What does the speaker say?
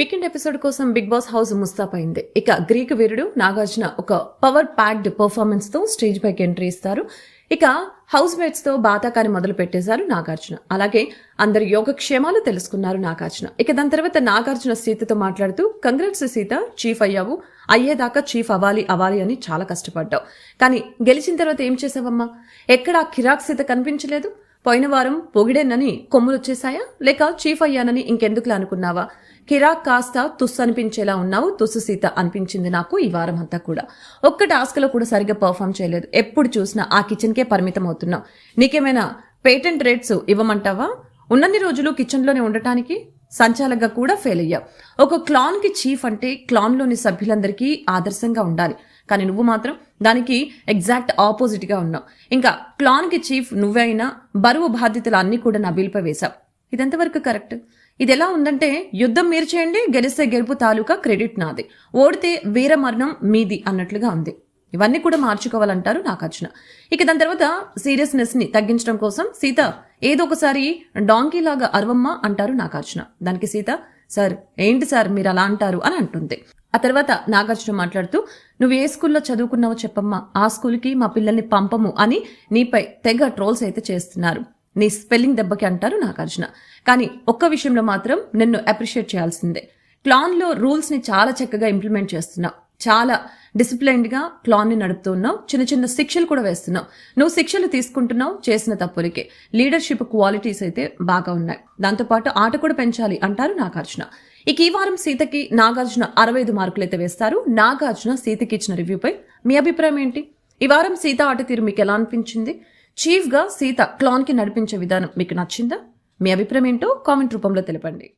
Weekend episode కోసం Bigg Boss house ముస్తాఫ్ అయింది ఇక గ్రీక్ వీరుడు నాగార్జున ఒక పవర్ ప్యాక్డ్ పర్ఫార్మెన్స్తో స్టేజ్ పైకి ఎంట్రీ ఇస్తారు. ఇక హౌస్ మేట్స్తో బాతాకాని మొదలు పెట్టేశారు నాగార్జున. అలాగే అందరి యోగక్షేమాలు తెలుసుకున్నారు నాగార్జున. ఇక దాని తర్వాత నాగార్జున సీతతో మాట్లాడుతూ కంగ్రాట్స్ సీత చీఫ్ అయ్యావు. అయ్యేదాకా చీఫ్ అవ్వాలి అవ్వాలి అని చాలా కష్టపడ్డావు. కానీ గెలిచిన తర్వాత ఏం చేసావమ్మా ఎక్కడా కిరాక్ సీత కనిపించలేదు. పోయిన వారం పొగిడేనని కొమ్ములు వచ్చేసాయా లేక చీఫ్ అయ్యానని ఇంకెందుకులా అనుకున్నావా? కిరాక్ కాస్త తుస్ అనిపించేలా ఉన్నావు తుస్సు సీత అనిపించింది నాకు ఈ వారం అంతా కూడా. ఒక్క టాస్క్లో కూడా సరిగ్గా పర్ఫామ్ చేయలేదు. ఎప్పుడు చూసినా ఆ కిచెన్కే పరిమితం అవుతున్నావు నీకేమైనా పేటెంట్ రేట్స్ ఇవ్వమంటావా? ఉన్నన్ని రోజులు కిచెన్లోనే ఉండటానికి సంచాలకగా కూడా ఫెయిల్ అయ్యావు ఒక క్లాన్కి చీఫ్ అంటే క్లాన్లోని సభ్యులందరికీ ఆదర్శంగా ఉండాలి. కానీ నువ్వు మాత్రం దానికి ఎగ్జాక్ట్ ఆపోజిట్గా ఉన్నావు. ఇంకా క్లాన్కి చీఫ్ నువ్వే అయినా బరువు బాధ్యతలు అన్నీ కూడా నబీల్పై వేశావు. ఇదెంతవరకు కరెక్ట్ ఇది ఎలా ఉందంటే యుద్ధం మీరు చేయండి గెలిస్తే గెలుపు తాలూకా క్రెడిట్ నాది. ఓడితే వీర మరణం మీది అన్నట్లుగా ఉంది. ఇవన్నీ కూడా మార్చుకోవాలంటారు నాగార్జున. ఇక దాని తర్వాత సీరియస్నెస్ని తగ్గించడం కోసం సీత ఏదో ఒకసారి డాంకీ లాగా అరవమ్మ అంటారు నాగార్జున. దానికి సీత సార్ ఏంటి సార్ మీరు అలా అంటారు? అని అంటుంది. ఆ తర్వాత నాగార్జున మాట్లాడుతూ నువ్వు ఏ స్కూల్లో చదువుకున్నావో చెప్పమ్మా. ఆ స్కూల్కి మా పిల్లల్ని పంపము అని నీపై తెగ ట్రోల్స్ అయితే చేస్తున్నారు. నీ స్పెల్లింగ్ దెబ్బకి అంటారు నాగార్జున. కానీ ఒక్క విషయంలో మాత్రం నిన్ను అప్రిషియేట్ చేయాల్సిందే. క్లాన్లో రూల్స్ని చాలా చక్కగా ఇంప్లిమెంట్ చేస్తున్నావు. చాలా డిసిప్లైన్డ్గా క్లాన్ని నడుపుతున్నావు చిన్న చిన్న శిక్షలు కూడా వేస్తున్నావు. నువ్వు శిక్షలు తీసుకుంటున్నావు చేసిన తప్పులకే. లీడర్షిప్ క్వాలిటీస్ అయితే బాగా ఉన్నాయి. దాంతోపాటు ఆట కూడా పెంచాలి అంటారు నాగార్జున. ఇక ఈ వారం సీతకి నాగార్జున అరవై ఐదు మార్కులు అయితే వేస్తారు. నాగార్జున సీతకి ఇచ్చిన రివ్యూపై మీ అభిప్రాయం ఏంటి? ఈ వారం సీత ఆట తీరు మీకు ఎలా అనిపించింది? చీఫ్గా సీత క్లాన్కి నడిపించే విధానం మీకు నచ్చిందా? మీ అభిప్రాయం ఏంటో కామెంట్ రూపంలో తెలపండి.